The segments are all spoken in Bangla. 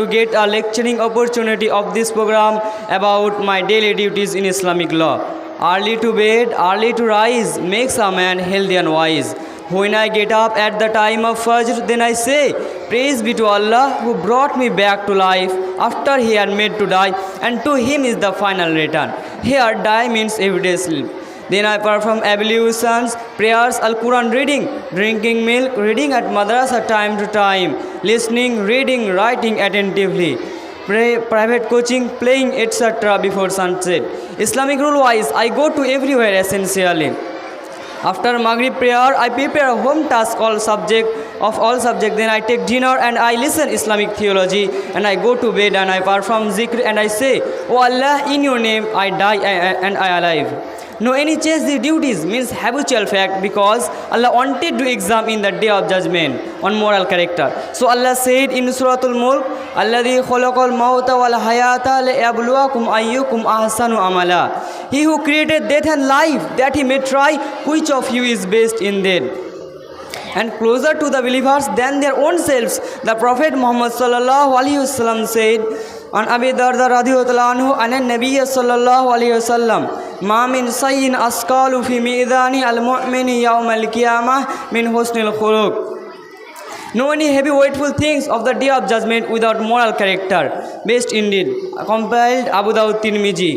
to get a lecturing opportunity of this program about my daily duties in Islamic law. Early to bed, early to rise makes a man healthy and wise. When I get up at the time of Fajr, then I say, Praise be to Allah who brought me back to life after he had made to die, and to him is the final return. Here, die means everyday Then I perform ablutions, prayers, Al Quran reading, drinking milk, reading at madrasa time to time, listening, reading, writing attentively. Pray, private coaching, playing, etc. before sunset. Islamic rule wise, I go to everywhere essentially. After Maghrib prayer, I prepare home task all subject of all subject. Then I take dinner and I listen Islamic theology and I go to bed and I perform zikr and I say, Oh Allah, in your name I die and I alive. No any change the duties means habitual fact because Allah wanted to examine in the day of judgment on moral character. So Allah said in Surah Al-Mulk, Alladhi khalaqal mawta wal hayata liyabluwakum ayyukum ahsanu amala. He who created death and life that he may try which of you is best in them and closer to the believers than their own selves. The Prophet Muhammad sallallahu alaihi wasallam said, "On Abi Darda radhiyallahu anhu, an Nabiy sallallahu alaihi wasallam." মামিন সাইন আসকাল উফি মিদানি আল মিন ইয়াউমাল কিয়ামাহ মিন হোসনিল খুলুক no any heavy weightful things of the day of judgement without moral character best indeed compiled Abu Dawud Tirmidhi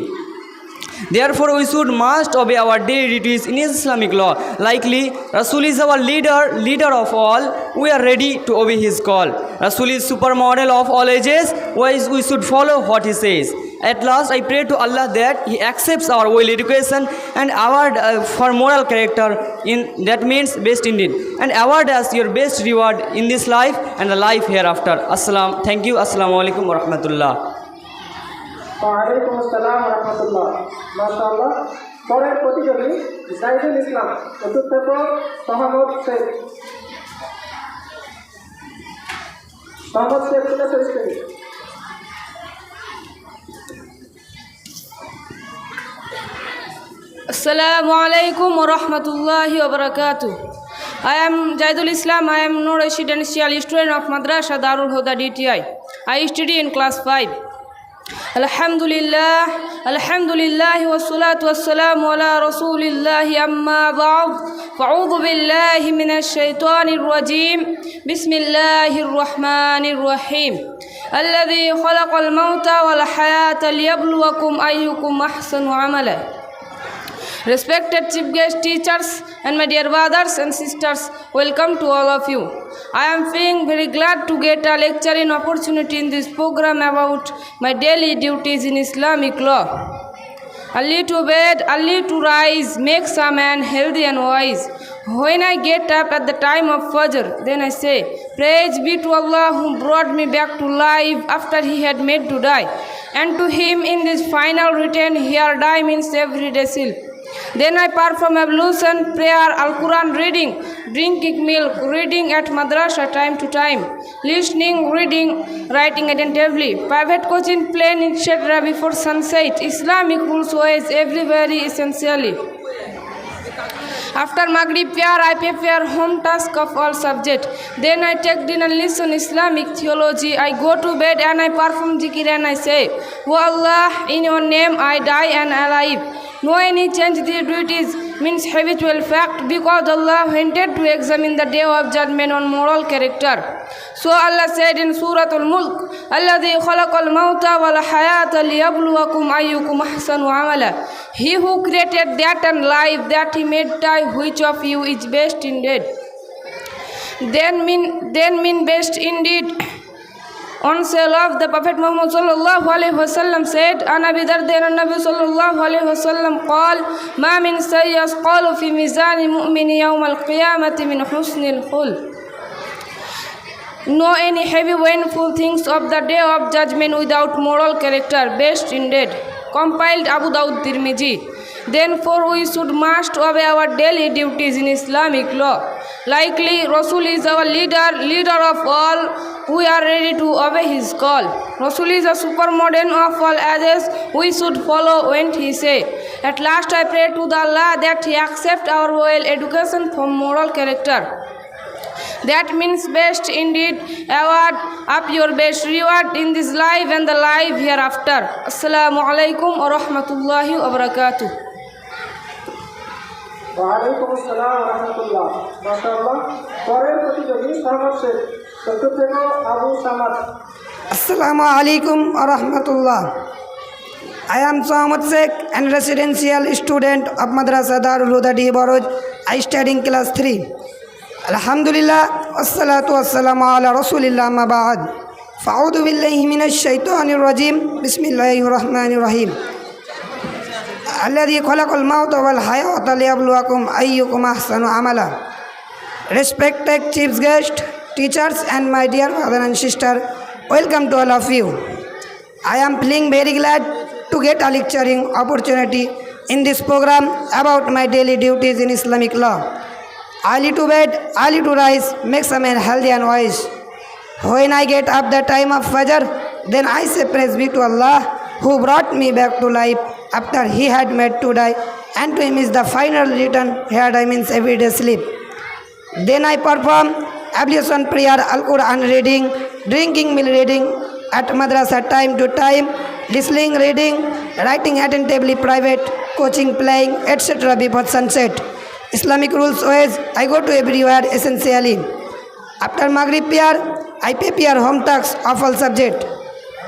Therefore, we should must obey our daily duties in Islamic law. Likely, Rasul is our leader, leader of all. We are ready to obey his call. Rasul is supermodel of all ages. Wise, we should follow what he says. At last, I pray to Allah that He accepts our well education and award uh, for moral character. In that means best indeed, and award us your best reward in this life and the life hereafter. Assalam. Thank you. Assalamu alaikum wa rahmatullah. Islam চতুর্থ সহমত শেখ সহমত Sheikh Assalamu alaikum wa rahmatullahi wa barakatuh. I am Jaidul Islam. I am no resident student of Madrasa Darul Huda DTI. I study in class 5. আলহামদুলিল্লাহ আলহামদুলিল্লাহ ওসলাত ওসালাম ওলা রসুলিল্লাহ আম্মা বাউ فأعوذ بالله من الشيطان الرجيم بسم الله الرحمن الرحيم الذي خلق الموت والحياة ليبلوكم أيكم أحسن عملا Respected chief guest teachers and my dear brothers and sisters, welcome to all of you. I am feeling very glad to get a lecturing opportunity in this program about my daily duties in Islamic law. Early to bed, early to rise makes a man healthy and wise. When I get up at the time of Fajr, then I say, Praise be to Allah who brought me back to life after he had made to die. And to him in this final return, here diamonds every day silk. Then I perform ablution, prayer, Al-Quran reading, drinking milk, reading at madrasa time to time, listening, reading, writing attentively, private coaching, playing etc. before sunset. Islamic rules ways everywhere essentially. After Maghrib prayer, I prepare home task of all subject. Then I take dinner, listen Islamic theology. I go to bed and I perform zikr and I say, O Allah, in your name I die and alive. No any change the duties means habitual fact because Allah hinted to examine the day of judgment on moral character. So Allah said in Surah Al-Mulk, الَّذِي mawta wal hayata liyabluwakum ayyukum ahsanu amala. He who created that and life that he made die which of you is best indeed. Then mean, then mean best indeed On sale of the Prophet Muhammad sallallahu alayhi wa sallam said, "Ana Dardin al nabi sallallahu alayhi wa sallam qal, ma min sayyas qalu fi mizani mu'mini yawm al-qiyamati min husni al-khul." No any heavy painful things of the day of judgment without moral character, best indeed. Compiled Abu Dawud Tirmidhi. Therefore, we should must obey our daily duties in Islamic law. Likely, Rasul is our leader, leader of all we are ready to obey his call. Rasul is a supermodern of all ages. We should follow when he say. At last I pray to the Allah that he accept our royal education for moral character. That means best indeed. Award up your best reward in this life and the life hereafter. Assalamu alaikum wa rahmatullahi wa barakatuh. আসসালামু আলাইকুম রহমতুল্লাহ I am Sohamat Sheikh and residential student of Madrasa Darul Huda D. Baroj. I study in class আলহামদুলিল্লাহ আসসালাতু আসসালামু আলা রাসূলিল্লাহ মা বাদ ফাউযু বিল্লাহি রহিম আল্লাদি খলাকল মাউত ওয়াল হায়াত আলিয়াবলুয়াকুম আইয়ুকুম আহসানু আমালা respected chief guest teachers and my dear father and sister welcome to all of you I am feeling very glad to get a lecturing opportunity in this program about my daily duties in Islamic law. Early to bed, early to rise makes a man healthy and wise. When I get up the time of Fajr, then I say praise be to Allah who brought me back to life after he had made to die, and to him is the final return, here I means every day sleep. Then I perform ablution prayer, Al-Quran reading, drinking meal reading, at madrasa time to time, listening reading, writing attentively private, coaching playing, etc. before sunset. Islamic rules always I go to everywhere essentially. After Maghrib prayer, I prepare home tax of all subject.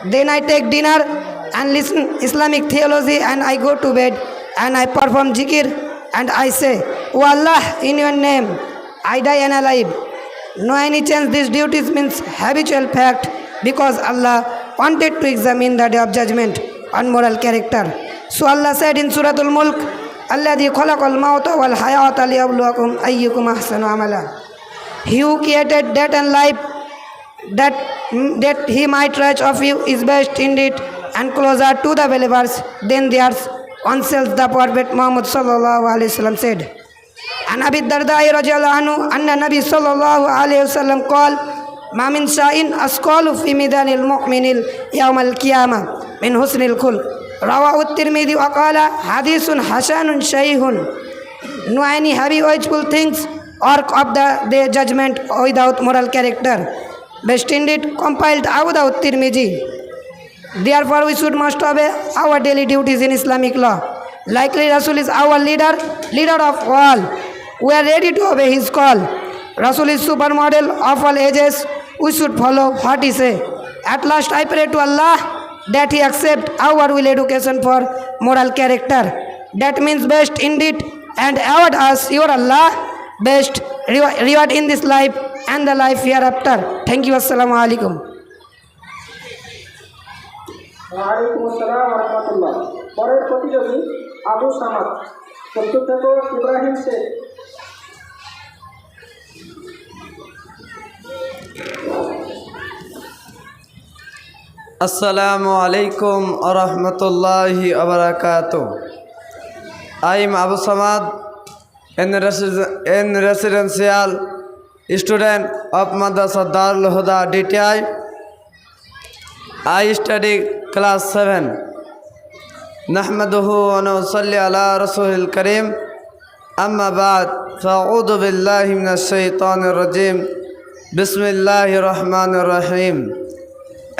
Then I take dinner and listen Islamic theology and I go to bed and I perform zikr and I say, O Allah, in your name, I die and alive. No any chance these duties means habitual fact because Allah wanted to examine the day of judgment on moral character. So Allah said in Surah Al-Mulk, الذي خلق الموت والحياة ليبلوكم أيكم أحسن amala. He who created death and life that, that he might judge of you is best indeed. and closer to the believers than theirs oneself, the Prophet Muhammad sallam said. عن أبي الدرداء رضي الله عنه أن النبي صلى الله عليه وسلم قال ما من شيء أثقل في ميدان المؤمن يوم القيامة من حسن الخلق رواه الترمذي وقال حديث حسن شيخ No any heavy watchful things or of the day judgment without moral character. Best indeed compiled out of Tirmidhi. Therefore, we should must obey our daily duties in Islamic law. Likely, Rasul is our leader, leader of all. We are ready to obey his call. Rasul is supermodel of all ages. We should follow what he say. At last, I pray to Allah that he accept our will education for moral character. That means best indeed and award us your Allah best reward in this life and the life hereafter. Thank you. Assalamu alaikum. রহমতুল্লাহ পরের প্রতিযোগী আবু সামাদ ইব্রাহিম শেখ আসসালামু আলাইকুম আরহামতুল্লাহি আবরাকাত I'm Abu Samad and residential student of Madrasa Darul Huda DTI I study class seven نحمده ونصلي على رسول الكريم أما بعد فأعوذ بالله من الشيطان الرجيم بسم الله الرحمن الرحيم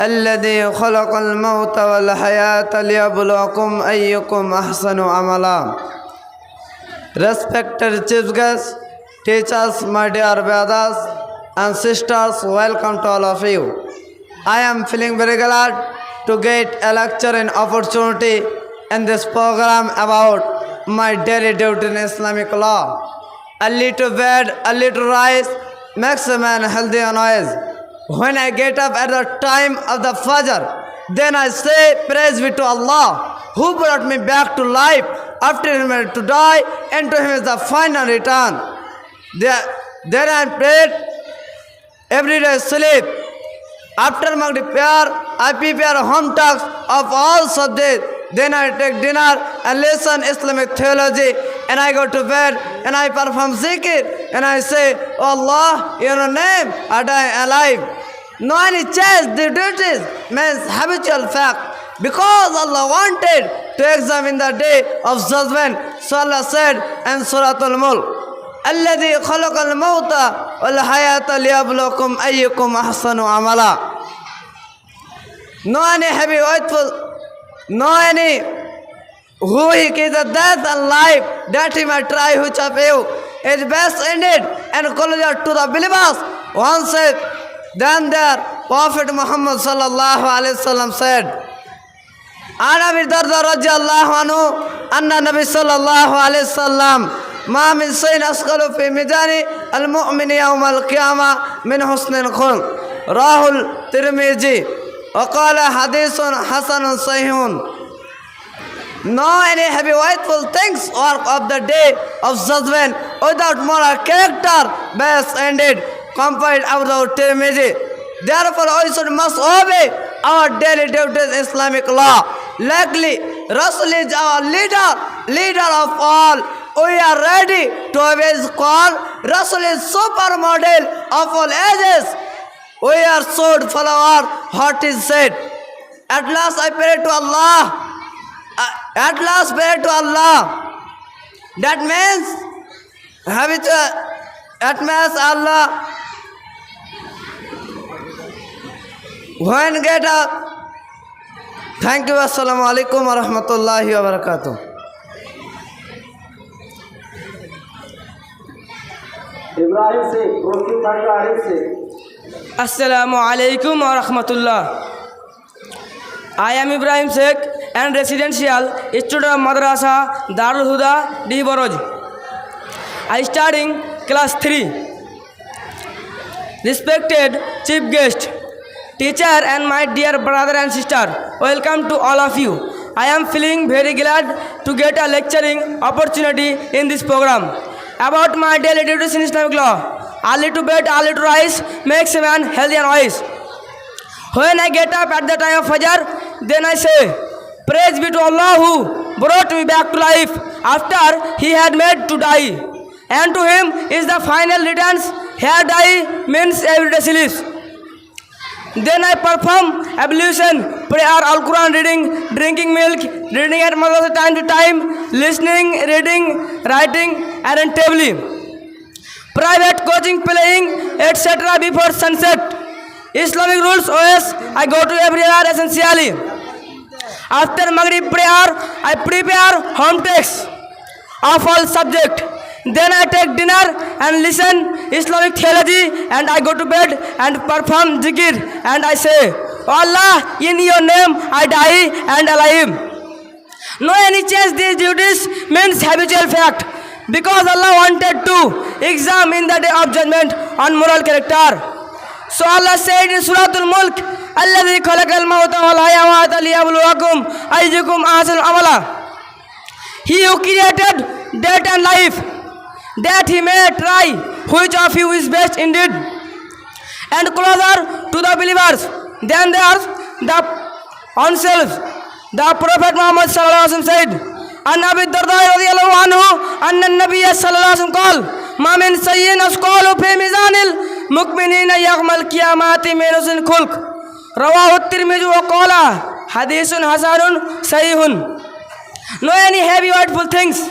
الذي خلق الموت والحياة ليبلوكم أيكم أحسن عملا Respected chief guests, teachers, my dear brothers and sisters, welcome to all of you. I am feeling very glad to get a lecture and opportunity in this program about my daily duty in Islamic law. A little bed, a little rice makes a man healthy and wise. When I get up at the time of the Fajr, then I say, Praise be to Allah, who brought me back to life after him to die, and to him is the final return. Then I pray every day sleep. After Maghrib prayer, I prepare talks of all subjects. Then I take dinner and listen Islamic theology. And I go to bed and I perform zikr. And I say, oh Allah, in your name, I die alive. no any chance the duties means habitual fact. Because Allah wanted to examine the day of judgment. So Allah said in Surah Al-Mulk, الذي خلق الموت والحياة ليبلوكم أيكم أحسن عملا نوان حبي ويتفل نواني Ruhik is the death and life that he may try which of you is best ended and closer to the believers. One said, then their Prophet Muhammad sallallahu alayhi wasallam said, عن ابي الدرداء رضي الله عنه ان النبي صلى الله عليه وسلم ما من شيء اثقل في ميزان المؤمن يوم القيامه من حسن الخلق راه الترمذي وقال حديث حسن صحيح No any heavy weighful things work of the day of judgment without moral character best ended compared of Tirmidhi. Therefore should must obey our daily duties Islamic law. Likely Rasul is our leader, leader of all. We are ready to obey his call. Rasul is supermodel of all ages. تھینک یو السلام علیکم و رحمۃ اللہ وبرکاتہ আসসালামু আলাইকুম রহমতুল্লাহ I am Ibrahim Sheikh and residential student of Madrasa Darul Huda D. Baroj. I studying class 3. Respected chief guest, teacher and my dear brother and sister, welcome to all of you. I am feeling very glad to get a lecturing opportunity in this program about my daily duties in Islamic law. A little bed, a little rice makes a man healthy and wise. When I get up at the time of Fajr, then I say, Praise be to Allah who brought me back to life after he had made to die. And to him is the final returns. Here die means every day she Then I perform ablution, prayer, Al Quran reading, drinking milk, reading at mother's time to time, listening, reading, writing, and tabling private coaching playing etc before sunset islamic rules os i go to everywhere essentially after maghrib prayer i prepare home text of all subject then i take dinner and listen islamic theology and i go to bed and perform zikr and i say allah in your name i die and alive no any change these duties means habitual fact because Allah wanted to examine the day of judgment on moral character. So Allah said in Surah Al-Mulk, الَّذِي خَلَقَ الْمَوْتَ وَالْحَيَوَاتَ لِيَبْلُوَكُمْ أَيُّكُمْ أَحْسَنُ عَمَلًا He who created death and life, that he may try which of you is best indeed. And closer to the believers than they are the oneself. The Prophet Muhammad said, أَنَّ أَبِي الدَّرْدَى अन्नबी सल्लाकौल मामिन सैन असकौल मिजानिल मुकमिन यकमल कियामाती मेनसिन खुल्क रवातिरमिजु कौला हदीसन हसन सईहन no any heavy weightful things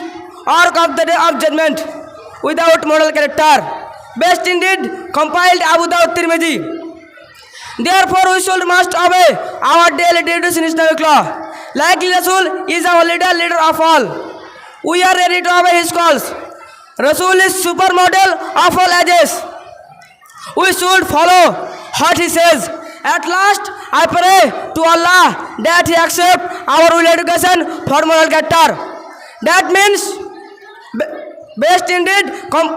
ark of the day of judgement without model character best indeed compiled Abu Dawud Tirmidhi Therefore, we should must obey our daily duties in Islamic law. Like Rasul is our leader, leader of all. We are ready to obey his calls. Rasul is supermodel of all ages. We should follow what he says. At last, I pray to Allah that he accept our will education for moral character. That means best indeed come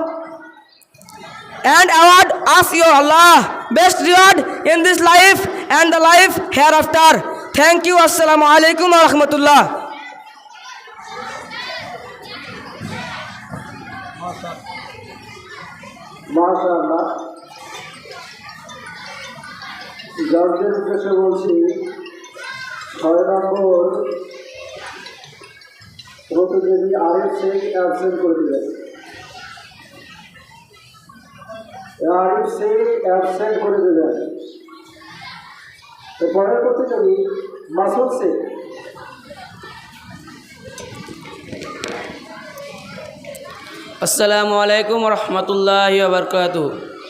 and award us your Allah best reward in this life and the life hereafter. Thank you. Assalamu alaikum wa rahmatullah. মাশা আল্লাহ বলছি ছয় নম্বর প্রতিযোগী আরিফ শেখ করে দিলেন আরিফ শেখ অ্যাবসেন্ট করে দিলেন পরের প্রতিযোগী মাসুদ শেখ আসসালামু আলাইকুম রহমতুল্লাহ বরকাত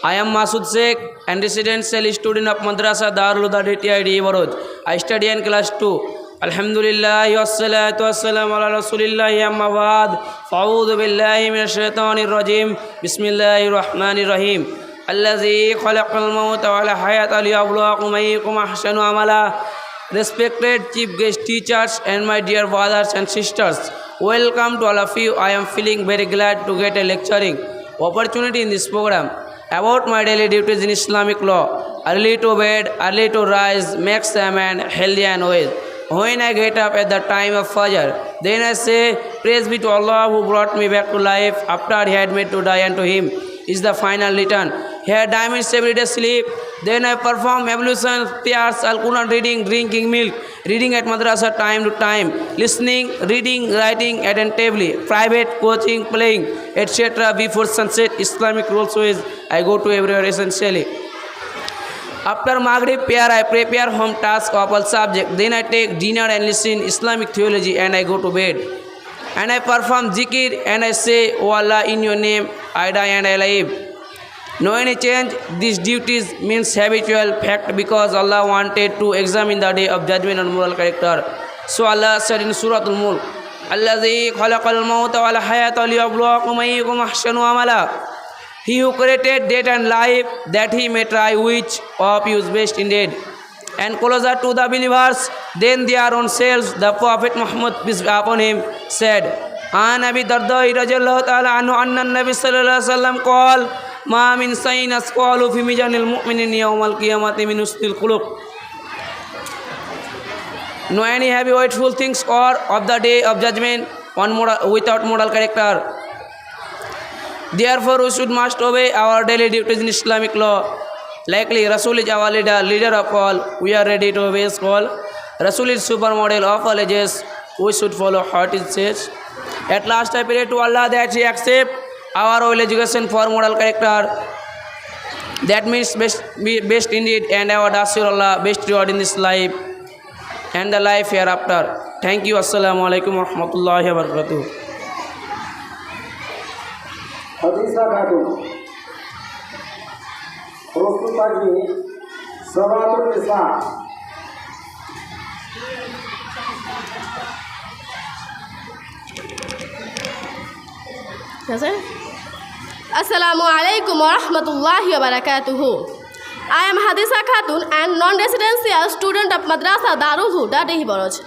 I am Masud Sheikh and residential student of Madrasa দারুলিআইডি বরোদ I study in class two আলহামদুলিল্লাহ আসসালাম রসুলিল্লাহ আহমাবাদ ফাউদুবিল্লাহ শেতন রজিম বিসমিল্লাহ রহমান রহিম Allah respected chief guest teachers and my dear fathers and sisters Welcome to all of you. I am feeling very glad to get a lecturing opportunity in this program about my daily duties in Islamic law. Early to bed, early to rise, makes a man healthy and wise. When I get up at the time of Fajr, then I say, Praise be to Allah who brought me back to life after He had made to die, unto Him is the final return. Here, diamonds every day sleep. Then I perform ablution, prayers, al reading, drinking milk, reading at madrasa time to time, listening, reading, writing attentively, private coaching, playing, etc. Before sunset, Islamic rules is I go to everywhere essentially. After Maghrib prayer, I prepare home task of all subject. Then I take dinner and listen Islamic theology and I go to bed. And I perform zikir and I say, O Allah, in your name, I die and I live. No any change, these duties means habitual fact because Allah wanted to examine the day of judgment on moral character. So Allah said in Surah Al-Mulk, khalaqal خلق wal hayata ليبلوكم أيكم أحسن amala He who created death and life that he may try which of you is best indeed. And closer to the believers they their own selves, the Prophet Muhammad peace be upon him said, عن أبي الدرداء رضي الله تعالى عنه أن النبي صلى الله মামিন সাইনাস আসকালু ফি মিজানিল মুমিনিন ইয়াউমাল কিয়ামাতি মিন উসতিল খুলুক no any heavy weightful things or of the day of judgement on moral without moral character therefore we should must obey our daily duties in Islamic law likely Rasul is our leader leader of all we are ready to obey call Rasul is super model of all ages we should follow heart is says at last I pray to Allah that he accept our oil education for model character that means best best indeed and award আসির Allah best reward in this life and the life year after thank you আসসালামু আলাইকুম রহমতুল্লাহ বরকাত ঠিক আছে আসসালামু আলাইকুম রহমতুল্লাহ বারাকাতুহ I am Hadisa Khatun and non-residential student of Madrasa Darul Huda Dehibaraj.